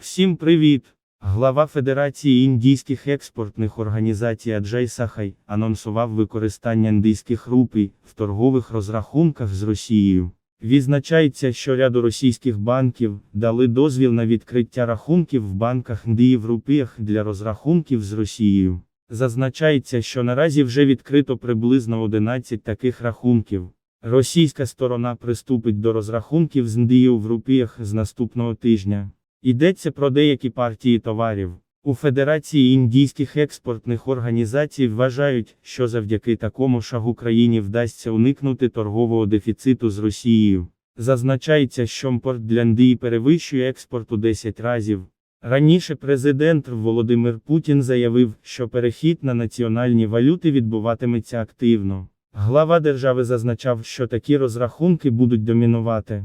Всім привіт! Глава Федерації індійських експортних організацій Аджай Сахай анонсував використання індійських рупій в торгових розрахунках з Росією. Відзначається, що ряду російських банків дали дозвіл на відкриття рахунків в банках Індії в рупіях для розрахунків з Росією. Зазначається, що наразі вже відкрито приблизно 11 таких рахунків. Російська сторона приступить до розрахунків з Індією в рупіях з наступного тижня. Йдеться про деякі партії товарів. У Федерації індійських експортних організацій вважають, що завдяки такому шагу країні вдасться уникнути торгового дефіциту з Росією. Зазначається, що імпорт для Індії перевищує експорт у 10 разів. Раніше президент Володимир Путін заявив, що перехід на національні валюти відбуватиметься активно. Глава держави зазначав, що такі розрахунки будуть домінувати.